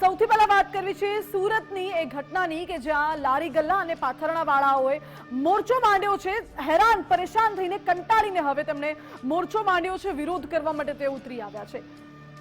સૌથી પહેલા વાત કરવી છે સુરતની એ ઘટનાની કે જ્યાં લારી ગલ્લા અને પાથરણા વાળાઓએ મોરચો માંડ્યો છે. હેરાન, પરેશાન થઈને કંટાળીને હવે તેમણે મોરચો માંડ્યો છે વિરોધ કરવા માટે તે ઉતરી આવ્યા છે.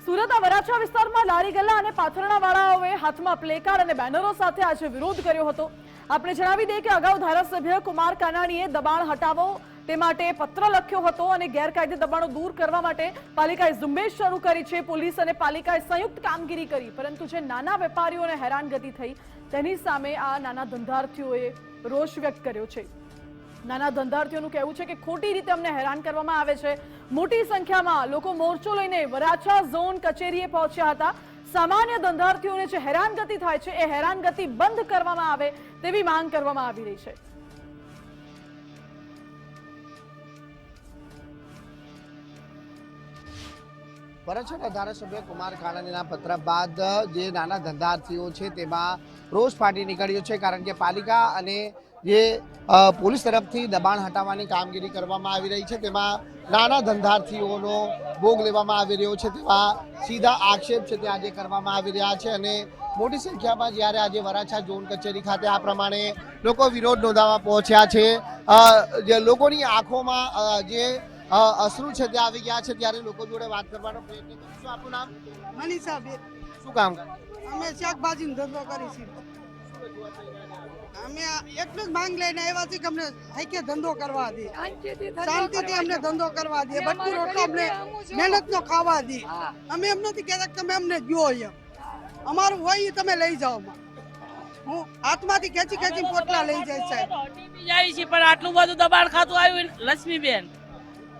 સુરતના વરાછા વિસ્તારમાં લારી ગલ્લા અને પાથરણા વાળાઓએ હાથમાં પ્લેકાર્ડ અને બેનરો સાથે આજે વિરોધ કર્યો હતો. આપણે જણાવી દઈએ કે અગાઉ ધારાસભ્ય કુમાર કાનાણીએ દબાણ હટાવો તે માટે પત્ર લખ્યો હતો અને ગેરકાયદે દબાણો દૂર કરવા માટે પાલિકાએ ઝુંબેશ શરૂ કરી છે. પોલીસ અને પાલિકાએ સંયુક્ત કામગીરી કરી, પરંતુ જે નાના વેપારીઓને હેરાનગતિ થઈ, તેની સામે આ નાના ધંધાર્થીઓએ રોષ વ્યક્ત કર્યો છે. નાના ધંધાર્થીઓનું કહેવું છે કે ખોટી રીતે અમને હેરાન કરવામાં આવે છે. મોટી સંખ્યામાં લોકો મોરચો લઈને વરાછા ઝોન કચેરીએ પહોંચ્યા હતા. સામાન્ય ધંધાર્થીઓને જે હેરાનગતિ થાય છે, એ હેરાનગતિ બંધ કરવામાં આવે તેવી માંગ કરવામાં આવી રહી છે. વરાછાના ધારાસભ્ય કુમાર કાનાણીના પત્ર બાદ જે નાના ધંધાર્થીઓ છે તેમાં રોષ ફાટી નીકળ્યો છે, કારણ કે પાલિકા અને જે પોલીસ તરફથી દબાણ હટાવવાની કામગીરી કરવામાં આવી રહી છે, તેમાં નાના ધંધાર્થીઓનો ભોગ લેવામાં આવી રહ્યો છે, તેવા સીધા આક્ષેપ છે તે આજે કરવામાં આવી રહ્યા છે અને મોટી સંખ્યામાં જ્યારે આજે વરાછા ઝોન કચેરી ખાતે આ પ્રમાણે લોકો વિરોધ નોંધાવા પહોંચ્યા છે જે લોકોની આંખોમાં જે અશ્રુ છે તે આવી ગયા છે ત્યારે લોકો જોડે વાત કરવાનો પ્રયત્ન કરીશું આપનું નામ? મનીષા બેન શું કામ કરે? અમે શાકભાજીનો ધંધો કરી છે અમે આ એટલું જ માંગ લઈને આવ્યા છીએ કે અમને હાઈકે ધંધો કરવા દે. શાંતિથી અમને ધંધો કરવા દે. બટકું રોટલો અમને મહેનતનો ખાવા દે. અમે એમ નથી કહેતા તમે અમને ગયો એમ. અમારું હોય એ તમે લઈ જાઓ હું હાથમાંથી ખેંચી ખેંચી પોટલા લઈ જાય સાહેબ. જાય છે પણ આટલું બધું દબાણ ખાતું આવ્યું લક્ષ્મીબેન.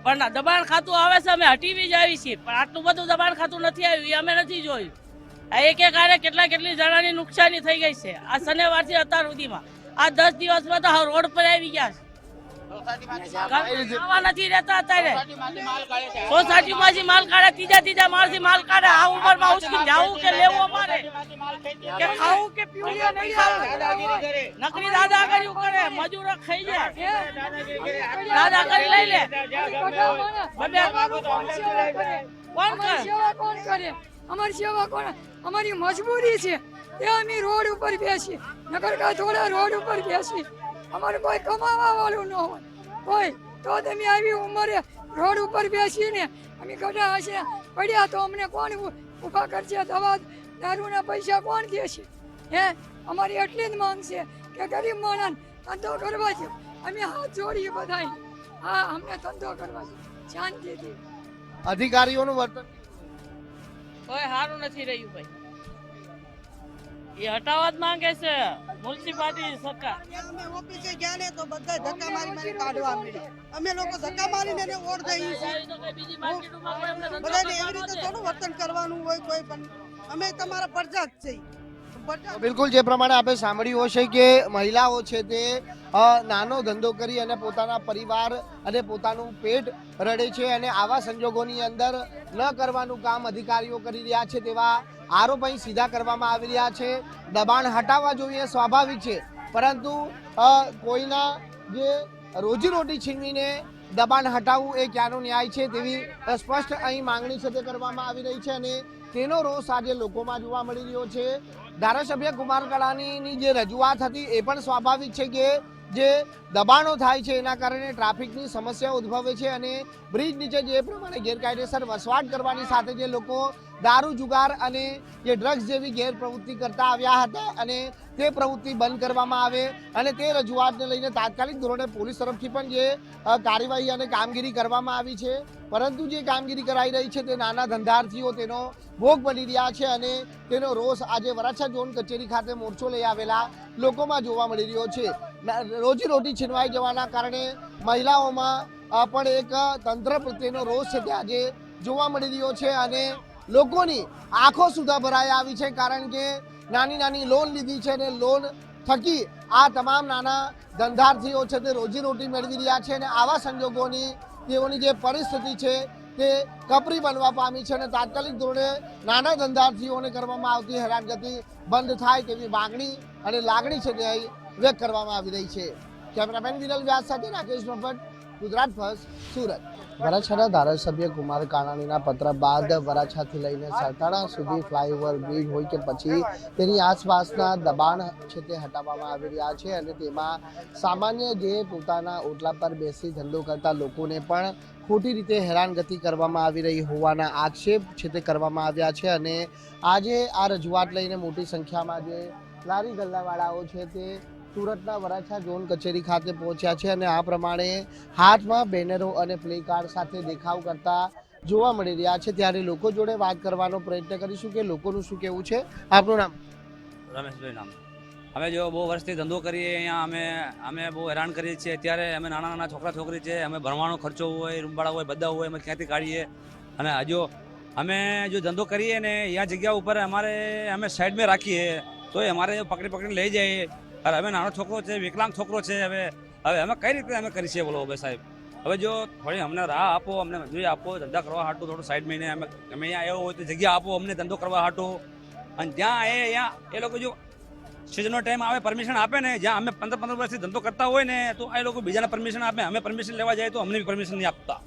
પણ દબાણ ખાતું આવે છે, અમે હટીવી આવી છીએ. પણ આટલું બધું દબાણ ખાતું નથી આવ્યું એ અમે નથી જોયું. આ એક એક આરે કેટલા કેટલી જણાની નુકસાની થઈ ગઈ છે. આ શનિવારથી અત્યાર સુધીમાં. આ દસ દિવસમાં તો રોડ પર આવી ગયા છે. આવા નથી રહેતા અત્યારે. માલ કાઢે ત્રીજા ત્રીજા માળથી માલ કાઢે. આ ઉંમરમાં ઉચકી જાવું કે લેવું અમારે? કે ખાવું કે પીવું નહીં ખાવું નકરી દાદાગીરી કરે મજૂરો ખાઈ જાય દાદાગીરી લઈ લે. કોણ સેવા કોણ કરે? અમારી સેવા કોણ? અમારી મજબૂરી છે. એ અમે રોડ ઉપર બેસી નગર કા થોડા રોડ ઉપર બેસી અમારે કોઈ કમાવા વાળું ન હોય. કોઈ તો તમે આવી ઉંમરે રોડ ઉપર બેસીને અમે કડા હશે પડ્યા તો અમને કોણ ઊભા કરશે? દવા દારૂના પૈસા કોણ દેશે? હે? અમારી એટલી જ માંગ છે કે ગરીબ માણસ ધંધો કરવા છે. અમે હાથ જોડીએ બધા હા અમને ધંધો કરવા છે. શાંતિથી. અધિકારીઓનું વર્તન કોઈ સારું નથી રહ્યું ભાઈ. એ હટાવવા જ માંગે છે. મ્યુનિસિપાલિટી સરકાર. અમે ઓફિસે ગયા ને તો બધા ધક્કા મારી મારી કાઢવા મળે. અમે લોકો ધક્કા મારીને એને ઓર દઈએ છીએ. બધાને એવી રીતે થોડું વર્તન કરવાનું હોય કોઈ પણ. અમે તમારા પ્રજા જ છીએ. બિલકુલ, જે પ્રમાણે આપણે સાંભળ્યું હશે કે મહિલાઓ છે તે નાનો ધંધો કરી અને પોતાના પરિવાર અને પોતાનું પેટ રડે છે અને આવા સંજોગોની અંદર ન કરવાનું કામ અધિકારીઓ કરી રહ્યા છે તેવા આરોપ અહીં સીધા કરવામાં આવી રહ્યા છે. દબાણ હટાવવા જોઈએ, સ્વાભાવિક છે. પરંતુ કોઈના જે રોજીરોટી છીનવીને દબાણ હટાવવું એ ક્યાંનો ન્યાય છે તેવી સ્પષ્ટ અહીં માંગણી છે તે કરવામાં આવી રહી છે અને તેનો રોષ આજે લોકોમાં જોવા મળી રહ્યો છે. ધારાસભ્ય કુમાર કડાણીની જે રજૂઆત હતી એ પણ સ્વાભાવિક છે કે જે દબાણો થાય છે, એના કારણે ટ્રાફિકની સમસ્યા ઉદ્ભવે છે અને બ્રિજ નીચે જે પ્રમાણે ગેરકાયદેસર વસવાટ કરવાની સાથે જે લોકો દારૂ, જુગાર અને જે ડ્રગ્સ જેવી ગેરપ્રવૃત્તિ કરતા આવ્યા હતા અને તે પ્રવૃત્તિ બંધ કરવામાં આવે અને તે રજૂઆતને લઈને તાત્કાલિક ધોરણે પોલીસ તરફથી પણ જે કાર્યવાહી અને કામગીરી કરવામાં આવી છે. પરંતુ જે કામગીરી કરાઈ રહી છે તે નાના ધંધાર્થીઓ તેનો ભોગ બની રહ્યા છે અને તેનો રોષ આજે વરાછા ઝોન કચેરી ખાતે મોરચો લઈ આવેલા લોકોમાં જોવા મળી રહ્યો છે. રોજીરોટી છીનવાઈ જવાના કારણે મહિલાઓમાં પણ એક તંત્ર પ્રત્યેનો રોષ છે તે આજે જોવા મળી રહ્યો છે અને લોકોની આંખો સુધા ભરાઈ આવી છે કારણ કે નાની નાની લોન લીધી છે અને લોન થકી આ તમામ નાના ધંધાર્થીઓ છે તે રોજીરોટી મેળવી રહ્યા છે અને આવા સંજોગોની તેઓની જે પરિસ્થિતિ છે તે કપરી બનવા પામી છે અને તાત્કાલિક ધોરણે નાના ધંધાર્થીઓને કરવામાં આવતી હેરાનગતિ બંધ થાય તેવી માગણી અને લાગણી છે તે અહીં વ્યક્ત કરવામાં આવી રહી છે. કેમેરામેન વિરલ વ્યાસ સાથે રાકેશ ભટ્ટ ગુજરાત ફર્સ્ટ, સુરત. વરાછાના ધારાસભ્ય કુમાર કાનાણીના પત્ર બાદ વરાછાથી લઈને સરતાણા સુધી ફ્લાયઓવર બ્રિજ હોય કે પછી તેની આસપાસના દબાણ છે તે હટાવવામાં આવી રહ્યા છે અને તેમાં સામાન્ય જે પોતાના ઓટલા પર બેસી ધંધો કરતા લોકોને પણ ખોટી રીતે હેરાનગતિ કરવામાં આવી રહી હોવાના આક્ષેપ છે તે કરવામાં આવ્યા છે અને આજે આ રજૂઆત લઈને મોટી સંખ્યામાં જે લારી ગલ્લાવાળાઓ છે તે સુરતના વરાછા ઝોન કચેરી ખાતે પહોંચ્યા છે અને આ પ્રમાણે હાથમાં બેનરો અને પ્લે કાર્ડ સાથે દેખાવ કરતા જોવા મળી રહ્યા છે. ત્યારે લોકો જોડે વાત કરવાનો પ્રયત્ન કરીશું કે લોકોનું શું કહેવું છે? આપનું નામ? રમેશભાઈ નામ. અમે જો બહુ વર્ષથી ધંધો કરીએ અહીંયા, અમે અમે બહુ હેરાન કરીએ છીએ. અત્યારે અમે નાના નાના છોકરા, છોકરી છે. અમે ભણવાનો ખર્ચો હોય, રૂમવાળા હોય, બધા હોય, અમે ક્યાંથી કાઢીએ? અને હજુ અમે જો ધંધો કરીએ ને અહીંયા જગ્યા ઉપર અમારે, અમે સાઈડમાં રાખીએ, તો અમારે પકડી, પકડીને લઈ જાય. અરે હવે નાનો છોકરો છે, વિકલાંગ છોકરો છે, હવે હવે અમે કઈ રીતે અમે કરી છીએ બોલો હવે સાહેબ? હવે જો થોડી અમને રાહ આપો, અમને મંજૂરી આપો, ધંધા કરવા હાટું થોડું સાઈડ મહિને અમે અમે અહીંયા આવ્યો હોય તો જગ્યા આપો, અમને ધંધો કરવા હાટો. અને જ્યાં એ અહીંયા, એ લોકો જો સિઝનનો ટાઈમ આવે પરમિશન આપે ને, જ્યાં અમે પંદર પંદર વર્ષથી ધંધો કરતા હોય ને, તો એ લોકો બીજાને પરમિશન આપે, અમે પરમિશન લેવા જઈએ તો અમને બી પરમિશન નહીં આપતા.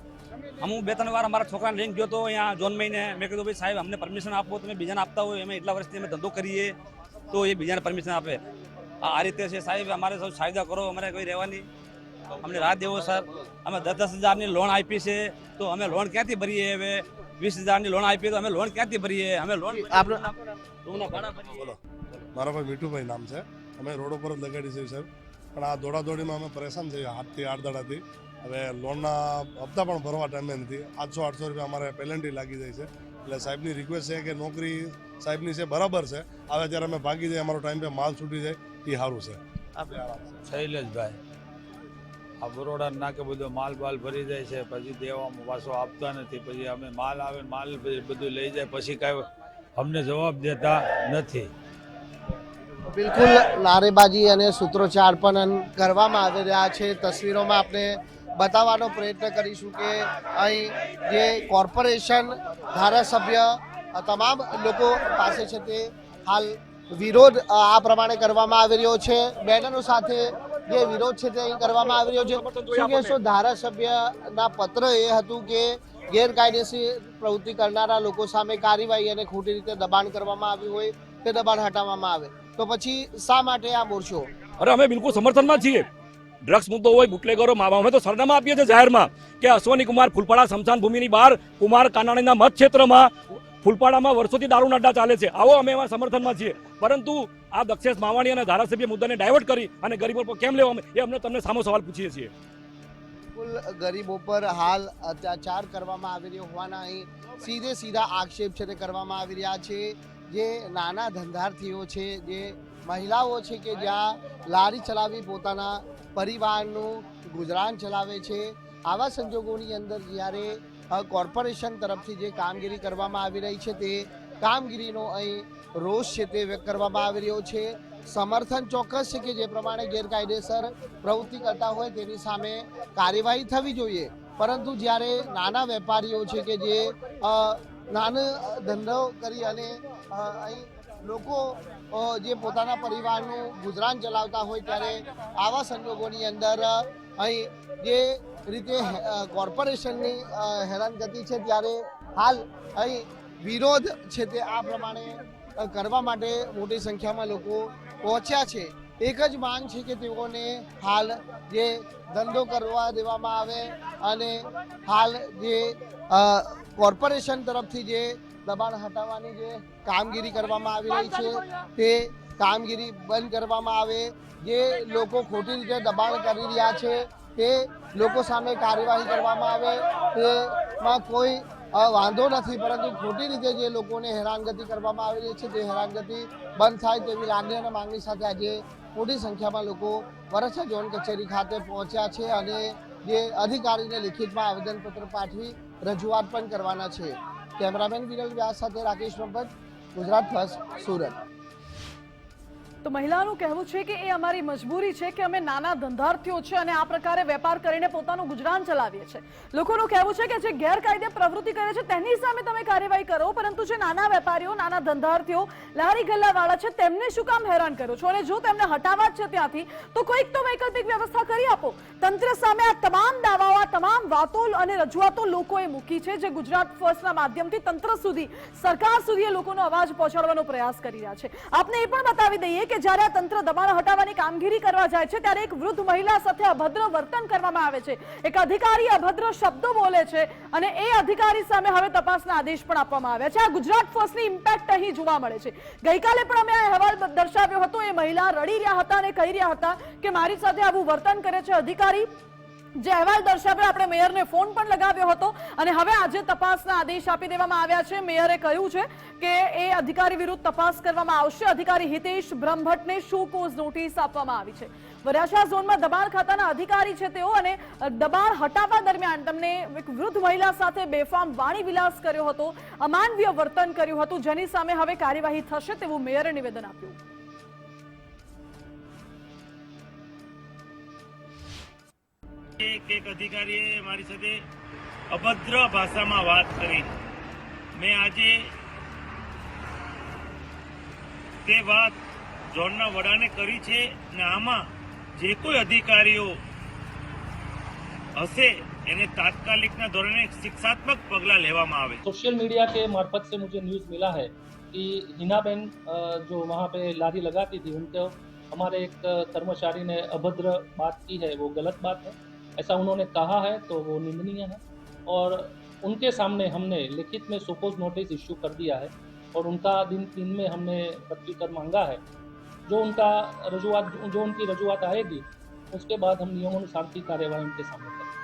હું બે ત્રણ વાર અમારા છોકરાને લઈને ગયો તો અહીંયા જોન મહિને મેં કીધું, ભાઈ સાહેબ, અમને પરમિશન આપો, તમે બીજાને આપતા હોય, અમે એટલા વર્ષથી અમે ધંધો કરીએ. તો એ બીજાને પરમિશન આપે. આ આ રીતે છે સાહેબ અમારે સૌ ફાયદા કરો અમારે કોઈ રહેવાની અમને રાહ દેવો સર અમે દસ દસ હજારની લોન આપી છે તો અમે લોન ક્યાંથી ભરીએ હવે? વીસ હજારની લોન આપીએ તો અમે લોન ક્યાંથી ભરીએ? અમે લોન આપણે બોલો. મારા ભાઈ મીઠુભાઈ નામ છે. અમે રોડ ઉપર જ લગાડી છે સાહેબ. પણ આ દોડાદોડીમાં અમે પરેશાન થઈએ હાથથી આઠ દાડાથી હવે લોનના હપ્તા પણ ભરવા ટાઈમે નથી. આઠસો આઠસો રૂપિયા અમારે પેલેન્ટી લાગી જાય છે. એટલે સાહેબની રિક્વેસ્ટ છે કે નોકરી સાહેબની છે બરાબર છે. હવે જ્યારે અમે ભાગી જાય અમારો ટાઈમ પે માલ છૂટી જાય. એ સારું છે. શૈલેષભાઈ આ બરોડા નાકે બધો માલ બાલ ભરી જાય છે પછી દેવામાં પાછો આપતા નથી પછી અમે માલ આવે માલ બધું લઈ જાય પછી કાંઈ અમને જવાબ દેતા નથી. બિલકુલ નારેબાજી અને સૂત્રોચ્ચાર પણ કરવામાં આવી રહ્યા છે. તસવીરોમાં આપણે બતાવવાનો પ્રયત્ન કરીશું કે અહીં જે કોર્પોરેશન ધારાસભ્ય તમામ લોકો પાસે છે તે હાલ વિરોધ આ પ્રમાણે કરવામાં આવી રહ્યો છે. બેનરો સાથે જે વિરોધ છે તે કરવામાં આવી રહ્યો છે. શું કહેશો? ધારાસભ્યના પત્ર એ હતું કે ગેરકાયદેસર પ્રવૃત્તિ કરનારા લોકો સામે કાર્યવાહી અને ખોટી રીતે દબાણ કરવામાં આવ્યું હોય, તે દબાણ હટાવવામાં આવે. તો પછી શા માટે આ મોરચો અરે, અમે બિલકુલ સમર્થનમાં છીએ. ડ્રગ્સ મુદ્દો હોય, બુટલેગરો, મા- અમે તો સરનામા આપીએ છીએ જાહેરમાં કે અશ્વની કુમાર ફૂલપાડા સ્મશાન ભૂમિની બહાર કુમાર કાનાણીના મત ક્ષેત્રમાં ફૂલપાડામાં વર્ષોથી દારૂ અડ્ડા ચાલે છે. આવો અમે એમાં સમર્થનમાં છીએ. પરંતુ આ દક્ષેશ માવાણી અને ધારાસભ્ય મુદ્દાને ડાયવર્ટ કરી અને ગરીબો પર કેમ લેવા એ અમને તમને સામો સવાલ પૂછીએ છીએ. કુલ ગરીબો પર હાલ અત્યાચાર કરવામાં આવી રહ્યો હોવાના અહીં સીધે સીધા આક્ષેપ છે તે કરવામાં આવી રહ્યા છે. જે નાના ધંધાર્થીઓ છે, જે મહિલાઓ છે કે જ્યાં લારી ચલાવી પોતાના પરિવારનું ગુજરાન ચલાવે છે. આવા સંજોગોની અંદર જ્યારે કોર્પોરેશન તરફથી જે કામગીરી કરવામાં આવી રહી છે તે કામગીરીનો અહીં રોષ છે તે વ્યક્ત કરવામાં આવી રહ્યો છે. સમર્થન ચોક્કસ છે કે જે પ્રમાણે ગેરકાયદેસર પ્રવૃત્તિ કરતા હોય તેની સામે કાર્યવાહી થવી જોઈએ. પરંતુ જ્યારે નાના વેપારીઓ છે કે જે નાનો ધંધો કરી અને અહીં લોકો જે પોતાના પરિવારનું ગુજરાન ચલાવતા હોય ત્યારે આવા સંજોગોની અંદર અહીં જે રીતે કોર્પોરેશનની હેરાનગતિ છે ત્યારે હાલ અહીં વિરોધ છે તે આ પ્રમાણે કરવા માટે મોટી સંખ્યામાં લોકો પહોંચ્યા છે. એક જ માંગ છે કે તેઓને હાલ જે ધંધો કરવા દેવામાં આવે અને હાલ જે કોર્પોરેશન તરફથી જે દબાણ હટાવવાની જે કામગીરી કરવામાં આવી રહી છે, તે કામગીરી બંધ કરવામાં આવે. જે લોકો ખોટી રીતે દબાણ કરી રહ્યા છે, તે લોકો સામે કાર્યવાહી કરવામાં આવે તેમાં કોઈ વાંધો નથી, પરંતુ ખોટી રીતે જે લોકોને હેરાનગતિ કરવામાં આવેલી છે, તે હેરાનગતિ બંધ થાય તેવી લાગણી અને માંગણી સાથે આજે મોટી સંખ્યામાં લોકો વરસા ઝોન કચેરી ખાતે પહોંચ્યા છે અને જે અધિકારીને લિખિતમાં આવેદનપત્ર પાઠવી રજૂઆત પણ કરવાના છે. કેમેરામેન વિરલ વ્યાસ સાથે રાકેશ ભટ્ટ ગુજરાત ફર્સ્ટ સુરત. તો મહિલાનું કહેવું છે કે એ અમારી મજબૂરી છે કે અમે નાના ધંધાર્થીઓ છે અને આ પ્રકારે વેપાર કરીને પોતાનું ગુજરાન ચલાવીએ છીએ લોકોનું કહેવું છે કે જે ગેરકાયદે પ્રવૃત્તિ કરે છે, તેની સામે તમે કાર્યવાહી કરો, પરંતુ જે નાના વેપારીઓ, નાના ધંધાર્થીઓ, લારી ગલ્લાવાળા છે, તેમને શું કામ હેરાન કરો છો? અને જો તેમને હટાવવા જ છે ત્યાંથી, તો કોઈક તો વૈકલ્પિક વ્યવસ્થા કરી આપો. તંત્ર સામે આ તમામ દાવાઓ, આ તમામ વાતો અને રજૂઆતો લોકોએ મૂકી છે, જે ગુજરાત ફર્સ્ટના માધ્યમથી તંત્ર સુધી, સરકાર સુધી એ લોકોનો અવાજ પહોંચાડવાનો પ્રયાસ કરી રહ્યા છે. આપને એ પણ બતાવી દઈએ કે જ્યારે આ તંત્ર દબાણ હટાવવાની કામગીરી કરવા જાય છે, ત્યારે એક વૃદ્ધ મહિલા સાથે અભદ્ર વર્તન કરવામાં આવે છે. એક અધિકારી અભદ્ર શબ્દો બોલે છે અને એ અધિકારી સામે હવે તપાસના આદેશ પણ આપવામાં આવ્યા છે. આ ગુજરાત ફર્સ્ટની ઇમ્પેક્ટ અહીં જોવા મળે છે. ગઈકાલે પણ અમે આ અહેવાલ દર્શાવ્યો હતો, એ મહિલા રડી રહ્યા હતા અને કહી રહ્યા હતા કે મારી સાથે આવું વર્તન કરે છે અધિકારી. જે અહેવાલ દર્શાવ્યો આપણે મેયરને ફોન પણ લગાવ્યો હતો અને હવે આજે તપાસના આદેશ આપી દેવામાં આવ્યા છે. મેયરે કહ્યું છે કે એ અધિકારી વિરુદ્ધ તપાસ કરવામાં આવશે. અધિકારી હિતેશ બ્રહ્મભટ્ટને શો કોઝ નોટિસ આપવામાં આવી છે? વરાછા ઝોનમાં દબાણ ખાતાના અધિકારી છે તેઓ અને દબાણ હટાવવા દરમિયાન તમને એક વૃદ્ધ મહિલા સાથે બેફામ વાણી વિલાસ કર્યો હતો, અમાનવીય વર્તન કર્યું હતું, જેની સામે હવે કાર્યવાહી થશે તેવું મેયરે નિવેદન આપ્યું. એક એક અધિકારીએ મારી સાથે અભદ્ર ભાષામાં વાત કરી મેં આજે તે વાત ઝોનના વડાને કરી છે ને આમાં જે કોઈ અધિકારીઓ હશે એને તાત્કાલિકના ધોરણે શિક્ષાત્મક પગલાં લેવામાં આવે सोशल मीडिया के मार्फत से मुझे न्यूज़ मिला है कि हिना बहन अ, जो वहाँ पे लारी लगाती थी उनको हमारे एक कर्मचारी ने अभद्र बात की है वो गलत बात है ऐसा उन्होंने कहा है तो वो निंदनीय है और उनके सामने हमने लिखित में सुपोज नोटिस इश्यू कर दिया है और उनका दिन तीन में हमने प्रत्युत्तर मांगा है जो उनका रजुआत जो उनकी रजुआत आएगी उसके बाद हम नियमानुसार की कार्यवाही उनके सामने करेंगे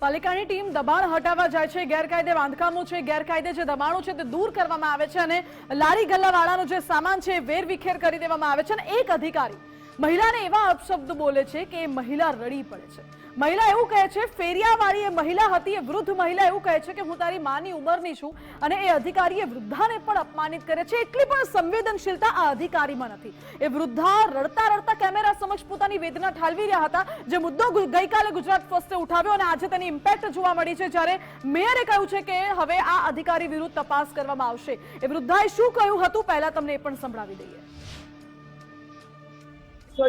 પાલિકાની ટીમ દબાણ હટાવવા જાય છે ગેરકાયદે બાંધકામો છે ગેરકાયદે જે દબાણો છે તે દૂર કરવામાં આવે છે અને લારી ગલ્લાવાળાનો જે સામાન છે એ વેરવિખેર કરી દેવામાં આવે છે અને એક અધિકારી મહિલાને એવા અપશબ્દ બોલે છે કે એ મહિલા રડી પડે છે મહિલા એવું કહે છે ફેરિયાવાળી એ મહિલા હતી, એ વૃદ્ધ મહિલા એવું કહે છે કે હું તારી માની ઉંમરની છું અને એ અધિકારીએ વૃદ્ધાને પણ અપમાનિત કરે છે. એટલી પણ સંવેદનશીલતા આ અધિકારીમાં નથી. એ વૃદ્ધા રડતા રડતા કેમેરા સમક્ષ પોતાની વેદના ઠાલવી રહ્યા હતા, જે મુદ્દો ગઈકાલે ગુજરાત ફર્સ્ટે ઉઠાવ્યો અને આજે તેની ઇમ્પેક્ટ જોવા મળી છે, જ્યારે મેયરે કહ્યું છે કે હવે આ અધિકારી વિરુદ્ધ તપાસ કરવામાં આવશે. એ વૃદ્ધાએ શું કહ્યું હતું પહેલા તમને એ પણ સંભળાવી દઈએ.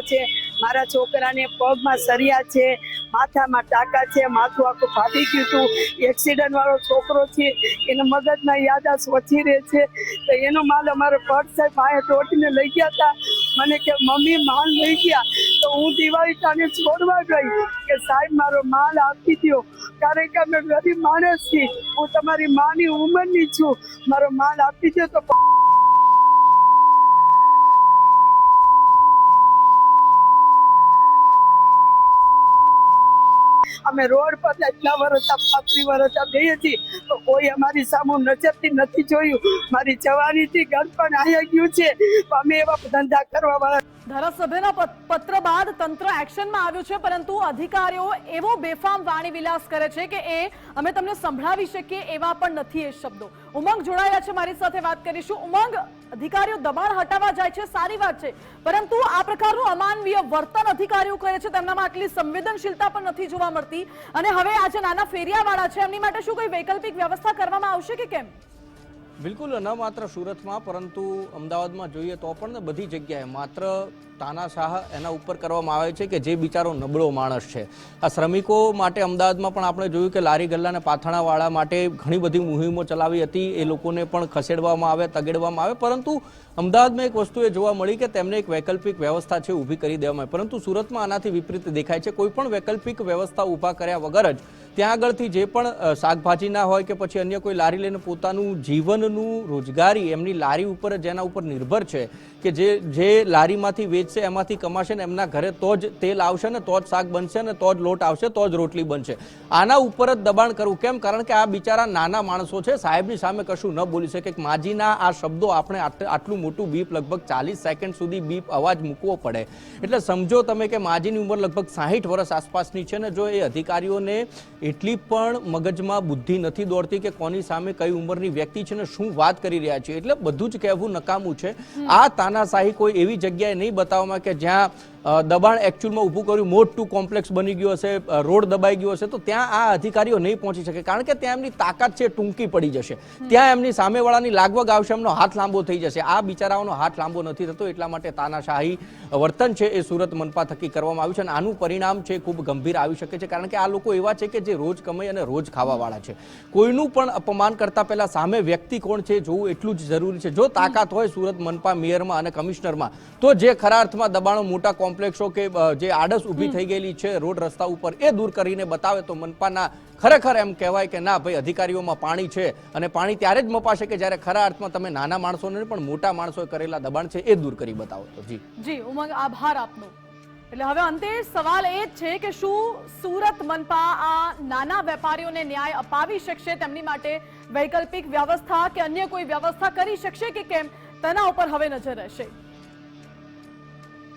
છે, મારા છોકરાને પગમાં સરિયા છે માથામાં ટાંકા છે, માથું આખું ફાટી ગયું હતું. એક્સિડન્ટ વાળો છોકરો છે, એને મગજના યાદાશ ઓછી રહે છે. તો એનો માલ અમારો પટ સાહેબ માએ ટોટીને લઈ ગયા હતા. મને કે, મમ્મી, માલ લઈ ગયા. તો હું દિવાળી તાને છોડવા ગઈ કે, સાહેબ, મારો માલ આપી દો કારણ કે અમે ગરીબ માણસ છીએ. હું તમારી માની ઉંમરની છું. મારો માલ આપી દો તો અમે રોડ પર એટલા વર્ષ પાંત્રીસ વર્ષ જઈએ છીએ, તો કોઈ અમારી સામે નજરથી નથી જોયું. મારી જવાનીથી ઘર પણ આવી ગયું છે. અમે એવા ધંધા કરવા વાળા ધારાસભ્યના પત્ર બાદ તંત્ર એક્શનમાં આવ્યું છે, પરંતુ અધિકારીઓ એવો બેફામ વાણી વિલાસ કરે છે કે એ અમે તમને સંભળાવી શકીએ એવા પણ નથી એ શબ્દો. ઉમંગ જોડાયા છે મારી સાથે વાત કરીશું. ઉમંગ અધિકારીઓ દબાણ હટાવવા જાય છે, સારી વાત છે. પરંતુ આ પ્રકારનું અમાનવીય વર્તન અધિકારીઓ કરે છે, તેમનામાં આટલી સંવેદનશીલતા પણ નથી જોવા મળતી. અને હવે આ જે નાના ફેરિયાવાળા છે, એમની માટે શું કોઈ વૈકલ્પિક વ્યવસ્થા કરવામાં આવશે કે કેમ? બિલકુલ, ન માત્ર સુરતમાં, પરંતુ અમદાવાદમાં જોઈએ તો પણ બધી જગ્યાએ. માત્ર તાનાશાહ એના ઉપર કરવામાં આવે છે કે જે બિચારો નબળો માણસ છે. આ શ્રમિકો માટે અમદાવાદમાં પણ આપણે જોયું કે લારી ગલ્લા અને પાથાણાવાળા માટે ઘણી બધી મુહિમો ચલાવી હતી. એ લોકોને પણ ખસેડવામાં આવે તગેડવામાં આવે પરંતુ અમદાવાદમાં એક વસ્તુ એ જોવા મળી કે તેમને એક વૈકલ્પિક વ્યવસ્થા છે ઊભી કરી દેવામાં. આવી પરંતુ સુરતમાં આનાથી વિપરીત દેખાય છે. કોઈ પણ વૈકલ્પિક વ્યવસ્થા ઊભા કર્યા વગર જ ત્યાં આગળથી જે પણ શાકભાજીના હોય કે પછી અન્ય કોઈ લારી લઈને પોતાનું જીવનનું રોજગારી એમની લારી ઉપર જેના ઉપર નિર્ભર છે. કે જે જે લારીમાંથી વેચશે એમાંથી કમાશે ને એમના ઘરે તો જ તેલ આવશે ને તો જ શાક બનશે ને તો જ લોટ આવશે તો જ રોટલી બનશે. આના ઉપર જ દબાણ કરવું. કેમ? કારણ કે આ બિચારા નાના માણસો છે. સાહેબની સામે કશું ન બોલી શકે. માજીના આ શબ્દો આપણે આટલું મોટું બીપ લગભગ ચાલીસ સેકન્ડ સુધી બીપ અવાજ મૂકવો પડે. એટલે સમજો તમે કે માજીની ઉંમર લગભગ સાહીઠ વર્ષ આસપાસની છે ને જો એ અધિકારીઓને એટલી પણ મગજમાં બુદ્ધિ નથી દોડતી કે કોની સામે કઈ ઉંમરની વ્યક્તિ છે ને શું વાત કરી રહ્યા છે. એટલે બધું જ કહેવું નકામું છે. આ તાનાશાહી કોઈ એવી જગ્યાએ નહીં બતાવવામાં કે જ્યાં દબાણ એકચ્યુઅલમાં ઊભું કર્યું મોટું કોમ્પ્લેક્સ બની ગયું હશે રોડ દબાઈ ગયો હશે તો ત્યાં આ અધિકારીઓ નહીં પહોંચી શકે કારણ કે ત્યાં એમની તાકાત છે ટૂંકી પડી જશે. ત્યાં એમની સામેવાળાની લાગવગ આવશે એમનો હાથ લાંબો થઈ જશે. આ બિચારાઓનો હાથ લાંબો નથી થતો એટલા માટે તાનાશાહી વર્તન છે એ સુરત મનપા થકી કરવામાં આવ્યું છે અને આનું પરિણામ છે ખૂબ ગંભીર આવી શકે છે કારણ કે આ લોકો એવા છે કે જે રોજ કમાઈ અને રોજ ખાવાવાળા છે. કોઈનું પણ અપમાન કરતા પહેલા સામે વ્યક્તિ કોણ છે જોવું એટલું જ જરૂરી છે. જો તાકાત હોય સુરત મનપા મેયરમાં અને કમિશનરમાં તો જે ખરા અર્થમાં દબાણો મોટા કોમ્પ્લેક્સો કે જે આડસ ઊભી થઈ ગયેલી છે રોડ રસ્તા ઉપર એ દૂર કરીને બતાવે તો મનપાના ખરેખર એમ કહેવાય કે ના ભાઈ અધિકારીઓમાં પાણી છે અને પાણી ત્યારે જ મપાશે કે જ્યારે ખરા અર્થમાં તમે નાના માણસોને પણ મોટા માણસોએ કરેલા દબાણ છે એ દૂર કરી બતાવો તો. જી. જી ઉમંગ આભાર આપનો. એટલે હવે અંતે સવાલ એ જ છે કે શું સુરત મનપા આ નાના વેપારીઓને ન્યાય અપાવી શકશે તેમની માટે વૈકલ્પિક વ્યવસ્થા કે અન્ય કોઈ વ્યવસ્થા કરી શકશે કે કેમ? તેના ઉપર હવે નજર રહેશે.